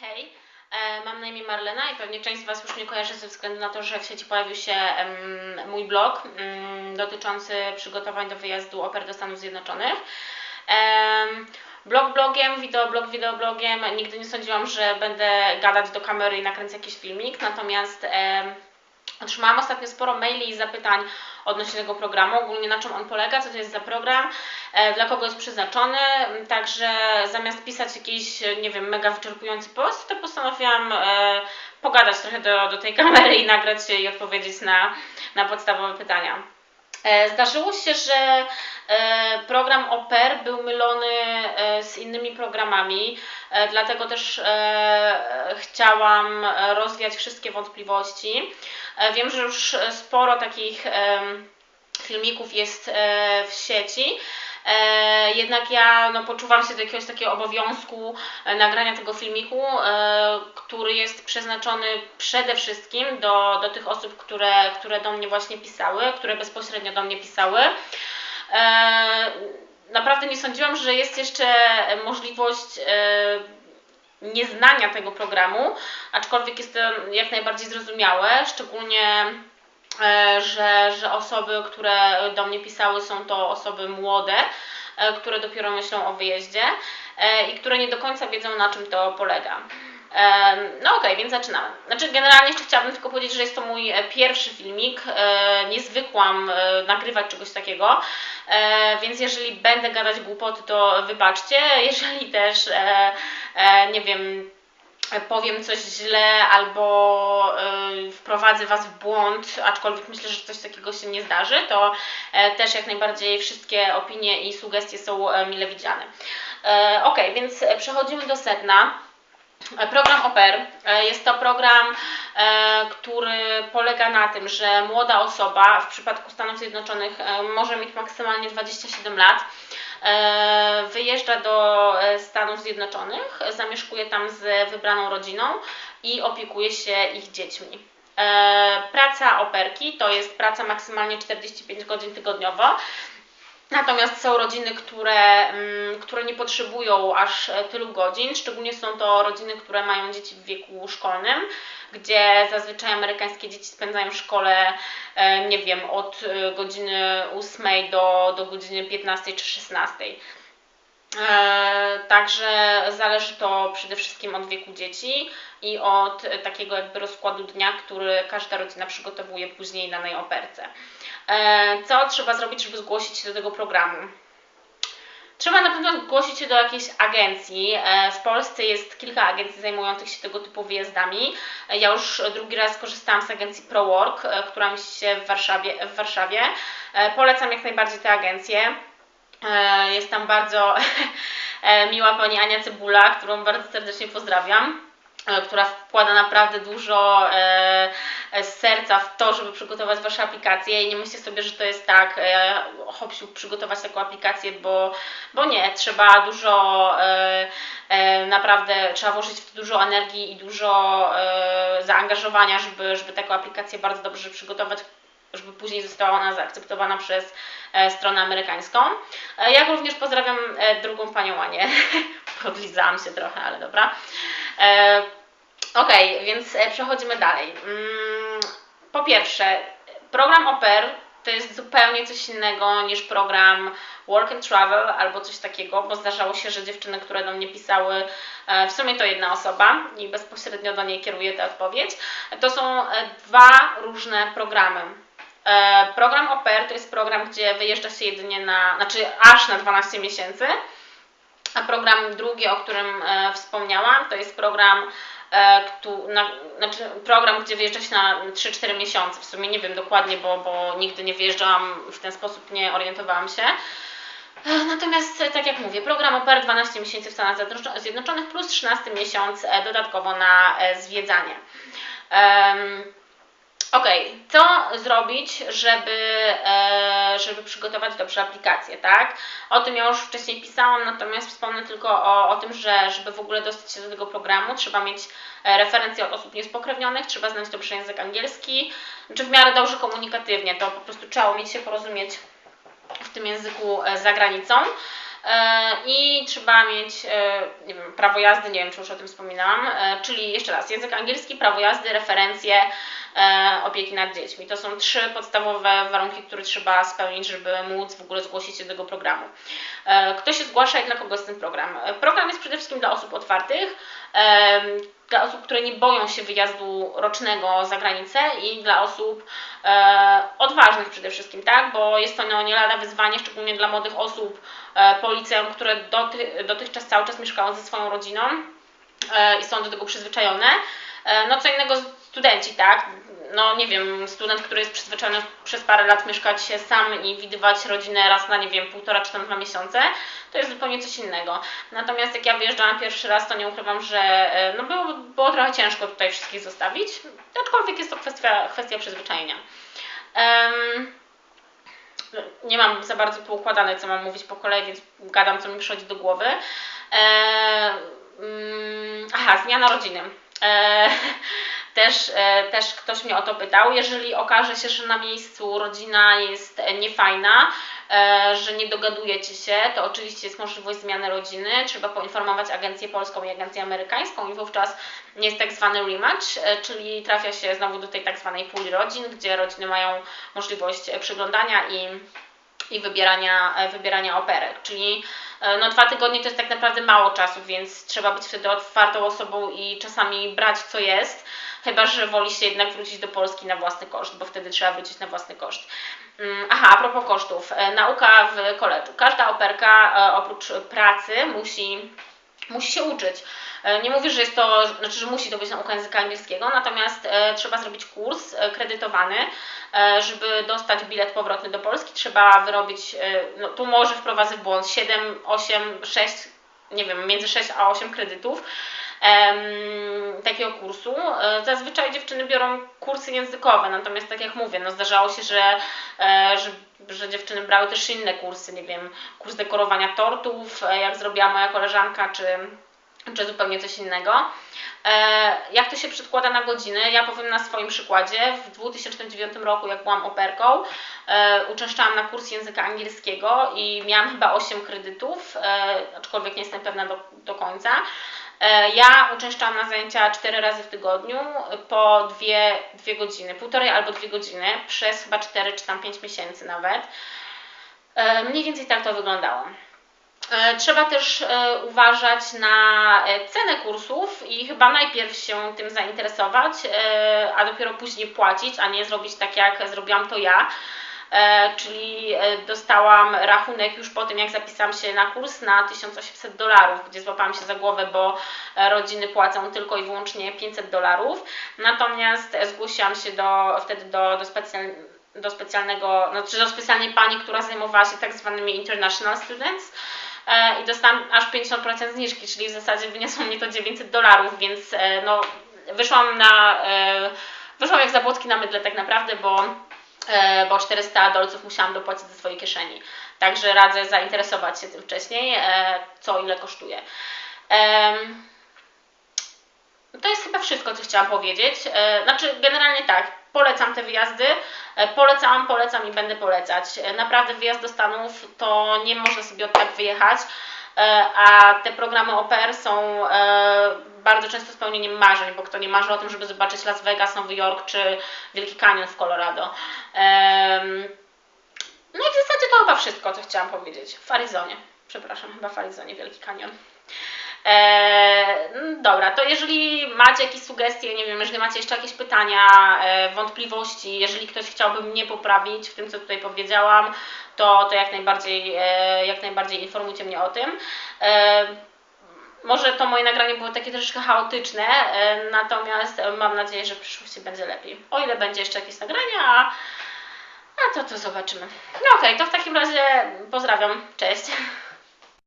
Hej, e, mam na imię Marlena i pewnie część z Was już mnie kojarzy ze względu na to, że w sieci pojawił się mój blog dotyczący przygotowań do wyjazdu oper do Stanów Zjednoczonych. Blog blogiem, wideoblog wideoblogiem. Nigdy nie sądziłam, że będę gadać do kamery i nakręcać jakiś filmik, natomiast otrzymałam ostatnio sporo maili i zapytań odnośnie tego programu, ogólnie na czym on polega, co to jest za program, e, dla kogo jest przeznaczony. Także zamiast pisać jakiś, nie wiem, mega wyczerpujący post, to postanowiłam e, pogadać trochę do, do tej kamery i nagrać się i odpowiedzieć na, na podstawowe pytania. E, Zdarzyło się, że program OPER był mylony z innymi programami, dlatego też chciałam rozwiać wszystkie wątpliwości. E, Wiem, że już sporo takich filmików jest e, w sieci. E, Jednak ja no, poczuwam się do jakiegoś takiego obowiązku e, nagrania tego filmiku, e, który jest przeznaczony przede wszystkim do, do tych osób, które, które do mnie właśnie pisały, które bezpośrednio do mnie pisały. E, Naprawdę nie sądziłam, że jest jeszcze możliwość e, nieznania tego programu, aczkolwiek jest to jak najbardziej zrozumiałe, szczególnie e, że, że osoby, które do mnie pisały, są to osoby młode, e, które dopiero myślą o wyjeździe e, i które nie do końca wiedzą, na czym to polega. No okej, więc zaczynamy. Znaczy generalnie jeszcze chciałabym tylko powiedzieć, że jest to mój e, pierwszy filmik. E, Nie zwykłam e, nagrywać czegoś takiego, więc jeżeli będę gadać głupoty, to wybaczcie. Jeżeli też, nie wiem, powiem coś źle albo wprowadzę Was w błąd, aczkolwiek myślę, że coś takiego się nie zdarzy, to też jak najbardziej wszystkie opinie i sugestie są mile widziane. Ok, więc przechodzimy do sedna. E, Program OPER e, jest to program, e, który polega na tym, że młoda osoba w przypadku Stanów Zjednoczonych może mieć maksymalnie 27 lat. Wyjeżdża do Stanów Zjednoczonych, zamieszkuje tam z wybraną rodziną i opiekuje się ich dziećmi. Praca operki to jest praca maksymalnie 45 godzin tygodniowo. Natomiast są rodziny, które, mm, które nie potrzebują aż e, tylu godzin, szczególnie są to rodziny, które mają dzieci w wieku szkolnym, gdzie zazwyczaj amerykańskie dzieci spędzają w szkole, e, nie wiem, od e, godziny 8 do, do godziny 15 czy 16. E, Także zależy to przede wszystkim od wieku dzieci i od takiego jakby rozkładu dnia, który każda rodzina przygotowuje później danej operce. E, Co trzeba zrobić, żeby zgłosić się do tego programu? Trzeba na pewno zgłosić się do jakiejś agencji. E, W Polsce jest kilka agencji zajmujących się tego typu wyjazdami. E, Ja już drugi raz korzystałam z agencji ProWork, która mieści się w Warszawie. W Warszawie. Polecam jak najbardziej tę agencję. Jest tam bardzo miła pani Ania Cebula, którą bardzo serdecznie pozdrawiam, która wkłada naprawdę dużo e, e, serca w to, żeby przygotować Wasze aplikacje i nie myślcie sobie, że to jest tak, e, hop siup, przygotować taką aplikację, bo, bo nie, trzeba dużo, e, e, naprawdę trzeba włożyć w to dużo energii i dużo e, zaangażowania, żeby, żeby taką aplikację bardzo dobrze przygotować, żeby później została ona zaakceptowana przez e, stronę amerykańską. E, Jak również pozdrawiam e, drugą panią Anię. Podlizałam się trochę, ale dobra. Okej, więc przechodzimy dalej. Mm, Po pierwsze, program OPER to jest zupełnie coś innego niż program Work and Travel albo coś takiego, bo zdarzało się, że dziewczyny, które do mnie pisały, w sumie to jedna osoba i bezpośrednio do niej kieruję tę odpowiedź, to są dwa różne programy. E, Program OPER to jest program, gdzie wyjeżdża się jedynie na, znaczy aż na 12 miesięcy, a program drugi, o którym e, wspomniałam, to jest program, e, któ- na, znaczy program, gdzie wyjeżdża się na 3-4 miesiące. W sumie nie wiem dokładnie, bo, bo nigdy nie wyjeżdżałam w ten sposób, nie orientowałam się. Natomiast, tak jak mówię, program OPER 12 miesięcy w Stanach Zjednoczo- Zjednoczonych plus 13 miesiąc dodatkowo na zwiedzanie. Okej, co zrobić, żeby, e, żeby przygotować dobrze aplikację, tak? O tym ja już wcześniej pisałam, natomiast wspomnę tylko o, o tym, że żeby w ogóle dostać się do tego programu, trzeba mieć e, referencje od osób niespokrewnionych, trzeba znać dobrze język angielski, czy w miarę dobrze komunikatywnie, to po prostu trzeba umieć się porozumieć w tym języku e, za granicą. I trzeba mieć, nie wiem, prawo jazdy, nie wiem czy już o tym wspominałam, czyli jeszcze raz, język angielski, prawo jazdy, referencje, opieki nad dziećmi. To są trzy podstawowe warunki, które trzeba spełnić, żeby móc w ogóle zgłosić się do tego programu. E, Kto się zgłasza i dla kogo jest ten program? E, Program jest przede wszystkim dla osób otwartych, dla osób, które nie boją się wyjazdu rocznego za granicę i dla osób e, odważnych przede wszystkim, tak? Bo jest to nie lada wyzwanie, szczególnie dla młodych osób e, po liceum, które doty, dotychczas cały czas mieszkają ze swoją rodziną e, i są do tego przyzwyczajone. E, no co innego studenci, tak? No nie wiem, student, który jest przyzwyczajony przez parę lat mieszkać się sam i widywać rodzinę raz na, nie wiem, półtora czy tam dwa miesiące, to jest zupełnie coś innego. Natomiast jak ja wyjeżdżałam pierwszy raz, to nie ukrywam, że e, no było, było trochę ciężko tutaj wszystkich zostawić, aczkolwiek jest to kwestia, kwestia przyzwyczajenia. Em, nie mam za bardzo poukładane, co mam mówić po kolei, więc gadam, co mi przychodzi do głowy. Mm, aha, zmiana rodziny. E, też, e, też ktoś mnie o to pytał. Jeżeli okaże się, że na miejscu rodzina jest niefajna, e, że nie dogadujecie się, to oczywiście jest możliwość zmiany rodziny. Trzeba poinformować agencję polską i agencję amerykańską i wówczas jest tak zwany rematch, e, czyli trafia się znowu do tej tak zwanej puli rodzin, gdzie rodziny mają możliwość przyglądania i i wybierania, wybierania operek, czyli no, dwa tygodnie to jest tak naprawdę mało czasu, więc trzeba być wtedy otwartą osobą i czasami brać co jest, chyba że woli się jednak wrócić do Polski na własny koszt, bo wtedy trzeba wrócić na własny koszt. Mm, Aha, a propos kosztów, e, nauka w koledżu. Każda operka e, oprócz pracy musi musi się uczyć. E, Nie mówię, że jest to, znaczy, że musi to być nauka języka angielskiego, natomiast trzeba zrobić kurs kredytowany, żeby dostać bilet powrotny do Polski. Trzeba wyrobić, no tu może wprowadzę w błąd 7, 8, 6, nie wiem, między 6 a 8 kredytów takiego kursu. E, Zazwyczaj dziewczyny biorą kursy językowe, natomiast tak jak mówię, no zdarzało się, że, e, że, że dziewczyny brały też inne kursy, nie wiem, kurs dekorowania tortów, e, jak zrobiła moja koleżanka, czy, czy zupełnie coś innego. Jak to się przedkłada na godziny? Ja powiem na swoim przykładzie. W 2009 roku, jak byłam operką, uczęszczałam na kurs języka angielskiego i miałam chyba 8 kredytów, aczkolwiek nie jestem pewna do, do końca. E, Ja uczęszczałam na zajęcia 4 razy w tygodniu po 2, dwie godziny, półtorej albo 2 godziny przez chyba 4 czy tam 5 miesięcy nawet. E, Mniej więcej tak to wyglądało. E, Trzeba też uważać na cenę kursów i chyba najpierw się tym zainteresować, a dopiero później płacić, a nie zrobić tak jak zrobiłam to ja. E, Czyli e, dostałam rachunek już po tym, jak zapisałam się na kurs na 1800 dolarów, gdzie złapałam się za głowę, bo e, rodziny płacą tylko i wyłącznie 500 dolarów. Natomiast zgłosiłam się do, wtedy do, do specjalnego do specjalnego, znaczy do specjalnej pani, która zajmowała się tak zwanymi international students i dostałam aż 50% zniżki, czyli w zasadzie wyniosło mnie to 900 dolarów, więc no, wyszłam na, wyszłam jak zabłotki na mydle tak naprawdę, bo, bo 400 dolców musiałam dopłacić ze swojej kieszeni. Także radzę zainteresować się tym wcześniej, e, co ile kosztuje. To jest chyba wszystko, co chciałam powiedzieć. E, Znaczy, generalnie tak, polecam te wyjazdy. E, Polecałam, polecam i będę polecać. E, Naprawdę wyjazd do Stanów to nie można sobie od tak wyjechać, e, a te programy OPR są e, bardzo często spełnieniem marzeń, bo kto nie marzy o tym, żeby zobaczyć Las Vegas, Nowy Jork czy Wielki Canyon w Colorado. No i w zasadzie to chyba wszystko, co chciałam powiedzieć. W Arizonie. Przepraszam, chyba w Arizonie Wielki Canyon. E, mm, dobra, to jeżeli macie jakieś sugestie, nie wiem, jeżeli macie jeszcze jakieś pytania, e, wątpliwości, jeżeli ktoś chciałby mnie poprawić w tym, co tutaj powiedziałam, to, to jak, najbardziej, e, jak najbardziej informujcie mnie o tym. Może to moje nagranie było takie troszeczkę chaotyczne, natomiast mam nadzieję, że w przyszłości będzie lepiej. O ile będzie jeszcze jakieś nagrania, a, a to to zobaczymy. No okej, to w takim razie pozdrawiam, cześć.